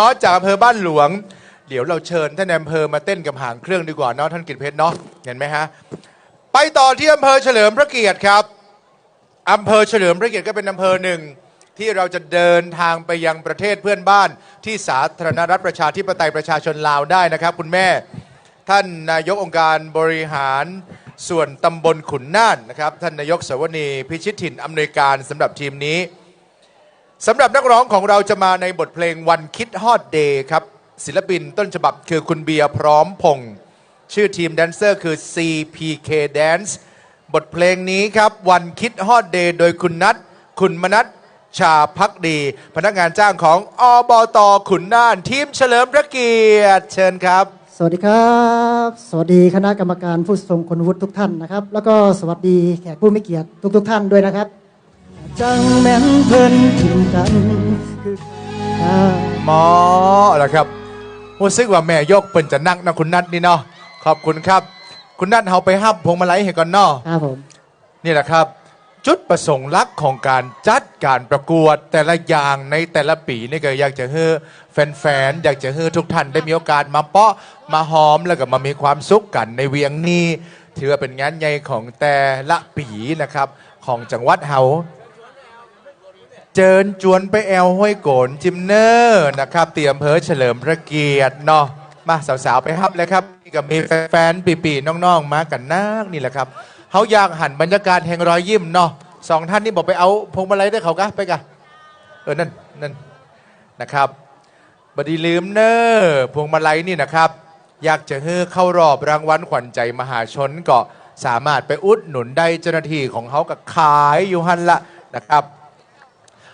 เนาะจากอำเภอบ้านหลวง เดี๋ยวเราเชิญท่านอำเภอมาเต้นกับหางเครื่องดีกว่าเนาะท่านกิตเพชรเนาะเห็นไหมฮะไปต่อที่อำเภอเฉลิมพระเกียรติครับอำเภอเฉลิมพระเกียรติก็เป็นอำเภอหนึ่งที่เราจะเดินทางไปยังประเทศเพื่อนบ้าน ที่สาธารณรัฐประชาธิปไตยประชาชนลาวได้นะครับ คุณแม่ ท่านนายกองค์การบริหารส่วนตำบลขุนน่านนะครับ ท่านนายกสวนีพิชิตถิ่นอำนวยการสำหรับทีมนี้ สำหรับนักร้องของเราจะมาในบทเพลงวันคิดฮอดเดย์ครับ ศิลปินต้นฉบับคือคุณเบียร์พร้อมพงษ์ชื่อทีมแดนเซอร์คือ CPK Dance บทเพลงนี้ครับวันคิดฮอดเดย์โดยคุณนัทคุณมนัทชาพักดี พนักงานจ้างของอบตขุนน่าน ทีมเฉลิมพระเกียรติเชิญครับ สวัสดีครับ สวัสดีคณะกรรมการผู้ทรงคุณวุฒิทุกท่านนะครับ แล้วก็สวัสดีแขกผู้มีเกียรติทุก ๆ ท่านด้วยนะครับ จังแม่นเพิ่นทิมกันคืออ่าหมอเหรอครับรู้สึกว่าแม่ยกเปิ่นจะนักนะคุณนัทนี่เนาะขอบคุณครับ คุณนัทเฮาไปห้ามพวงมาลัยให้ก่อนเนาะครับผมนี่แหละครับ จุดประสงค์หลักของการจัดการประกวดแต่ละอย่างในแต่ละปีนี่ก็อยากจะให้แฟนๆอยากจะให้ทุกท่านได้มีโอกาสมาเปาะมาหอมแล้วก็มามีความสุขกันในเวียงนี้ถือว่าเป็นงานใหญ่ของแต่ละปีนะครับ ของจังหวัดเฮา เจิญจวนไปแอลห้วยโกนจิมเนอร์นะครับ เตรียมเพอเฉลิมพระเกียรติเนาะมาสาวๆไปฮับเลยครับนี่ก็มีแฟนๆปีๆน้องๆ มากันนักนี่แหละครับเขาอยากหันบรรยากาศแห่งรอยยิ้มเนาะสองท่านนี่บอกไปเอาพวงมาลัยได้เขากะไปกะเออนั่นนั่นนะครับบดีลืมเนอร์พวงมาลัยนี่นะครับ อยากจะเฮ้เข้ารอบรางวัลขวัญใจมหาชนก็สามารถไปอุดหนุนได้เจ้าหน้าที่ของเขากับขายอยู่หันละนะครับ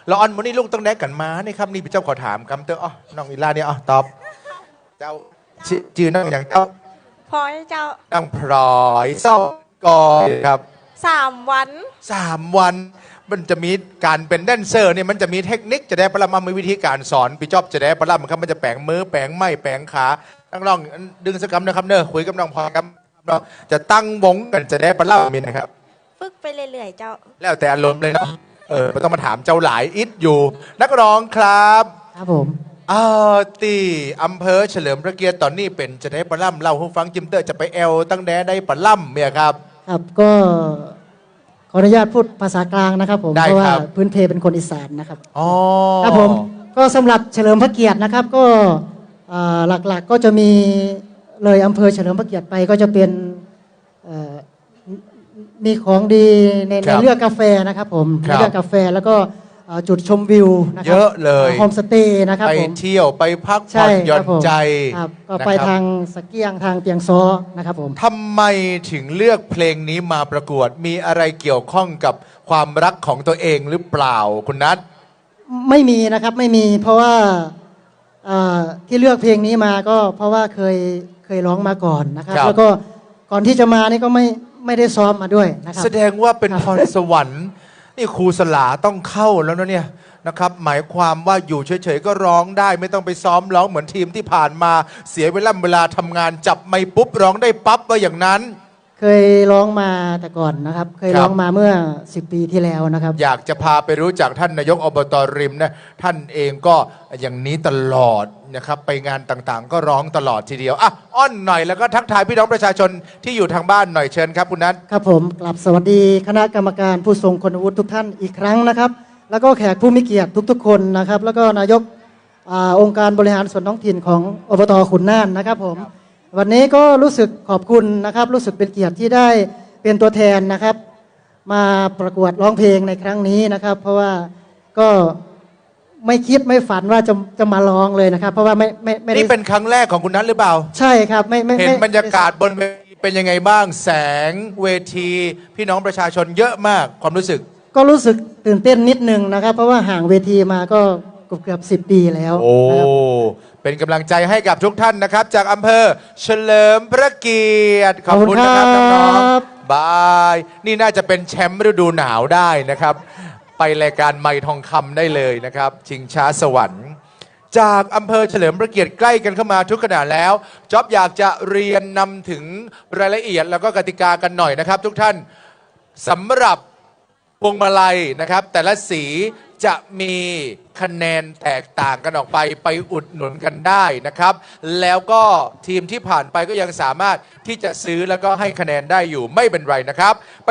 เราออนวันนี้ลูกต้องแดกกันมานี่ครับนี่พี่เจ้าขอถามคำเตออ๋อน้องอีลาเนี่ยอ๋อตอบ เจ้าชื่อจื่อน้องอย่างเจ้าพอยเจ้าน้องพลอยเศร้ากอยครับสามวันสามวัน มันจะมีการเป็นแดนเซอร์เนี่ยมันจะมีเทคนิคจะได้ประลำมีวิธีการสอนพี่จอบจะได้ประลำครับมันจะแปลงมือแปลงไม้แปลงขาน้องลองดึงสกรรมนะครับเนอะคุยกับน้องพลอยครับน้องจะตั้งวงกันจะได้ประลำมีนะครับ ฝึกไปเรื่อยๆเจ้า แล้วแต่อารมณ์เลยเนาะ เออไม่ต้องมาถามเจ้าหลายอิดอยู่ นักร้องครับครับผมอ่าตีอำเภอเฉลิมพระเกียรติตอนนี้เป็นจะได้ปลาล่ำเล่าให้ฟังจิมเตอร์จะไปแอลตั้งแดได้ปลาล่ำเมียครับ ครับก็ขออนุญาตพูดภาษากลางนะครับ ผมได้เพราะว่าครับ พื้นเพเป็นคนอีสานนะครับ อ๋อ ครับผมก็สำหรับเฉลิมพระเกียรตินะครับก็อ่าหลักๆก็จะมีเลยอำเภอเฉลิมพระเกียรติไปก็จะเป็นเอ่อ มีของดีในในเรื่องกาแฟนะครับผมในเรื่องกาแฟแล้วก็อ่าจุดชมวิวนะครัเยอะเลย โฮมสเตย์นะครับไปผมเที่ยวไปพักผ่ใช่อนหย่อคนรับผมใจครับก็นะไปครับทางสะเกียงทางเปียงซอนะครับผม ทำไมถึงเลือกเพลงนี้มาประกวด มีอะไรเกี่ยวข้องกับความรักของตัวเองหรือเปล่าคุณนัท ไม่มีนะครับไม่มีเพราะว่าอ่าที่เลือกเพลงนี้มาก็เพราะว่าเคยเคยร้องมาก่อนนะครับแล้วก็ก่อนที่จะมานี่ก็ไม่ ไม่ได้ซ้อมมาด้วยนะครับ แสดงว่าเป็นพรสวรรค์ นี่ครูสลาต้องเข้าแล้วนะเนี่ยนะครับ หมายความว่าอยู่เฉยๆก็ร้องได้ไม่ต้องไปซ้อมร้องเหมือนทีมที่ผ่านมาเสียเวลาเวลาทำงานจับไม่ปุ๊บร้องได้ปั๊บว่าอย่างนั้น เคยร้องมาแต่ก่อนนะครับ เคยครับร้องมาเมื่อ 10 ปีที่แล้วนะครับ อยากจะพาไปรู้จักท่านนายกอบตริมนะท่านเองก็อย่างนี้ตลอดนะครับไปงานต่างๆ ก็ร้องตลอดทีเดียวอะอ้อนหน่อยแล้วก็ทักทายพี่น้องประชาชนที่อยู่ทางบ้านหน่อยเชิญครับคุณนัทครับผมกลับสวัสดีคณะกรรมการผู้ทรงคุณวุฒิทุกท่านอีกครั้งนะครับ แล้วก็แขกผู้มีเกียรติทุกๆ คนนะครับ แล้วก็นายกอาองค์การบริหารส่วนท้องถิ่นของอบตขุนน่านนะครับผม วันนี้ก็รู้สึกขอบคุณนะครับ รู้สึกเป็นเกียรติที่ได้เป็นตัวแทนนะครับ มาประกวดร้องเพลงในครั้งนี้นะครับ เพราะว่าก็ไม่คิดไม่ฝันว่าจะจะมาร้องเลยนะครับ เพราะว่าไม่ไม่ไม่ได้นี่เป็นครั้งแรกของคุณนัทหรือเปล่า ใช่ครับ ไม่ไม่เห็นไม่บรรยากาศบนเวทีเป็นยังไงบ้าง แสงเวที พี่น้องประชาชนเยอะมากความรู้สึก ก็รู้สึกตื่นเต้นนิดนึงนะครับ เพราะว่าห่างเวทีมาก็ เกือบเกือบสิบปีแล้วโอ้ นะครับ เป็นกำลังใจให้กับทุกท่านนะครับ จากอำเภอเฉลิมพระเกียรติ ขอบคุณนะครับขอบคุณครับ น้องๆบาย นี่น่าจะเป็นแชมป์ฤดูหนาวได้นะครับ ไปรายการไม่ทองคำได้เลยนะครับ ชิงช้าสวรรค์ จากอำเภอเฉลิมพระเกียรติใกล้กันเข้ามาทุกขณะแล้วจ๊อบอยากจะเรียนนำถึงรายละเอียดแล้วก็กติกากันหน่อยนะครับ ทุกท่านสำหรับ พวงมาลัยนะครับแต่ละสี จะมีคะแนนแตกต่างกันออกไปไปอุดหนุนกันได้นะครับ แล้วก็ทีมที่ผ่านไปก็ยังสามารถที่จะซื้อแล้วก็ให้คะแนนได้อยู่ไม่เป็นไรนะครับไป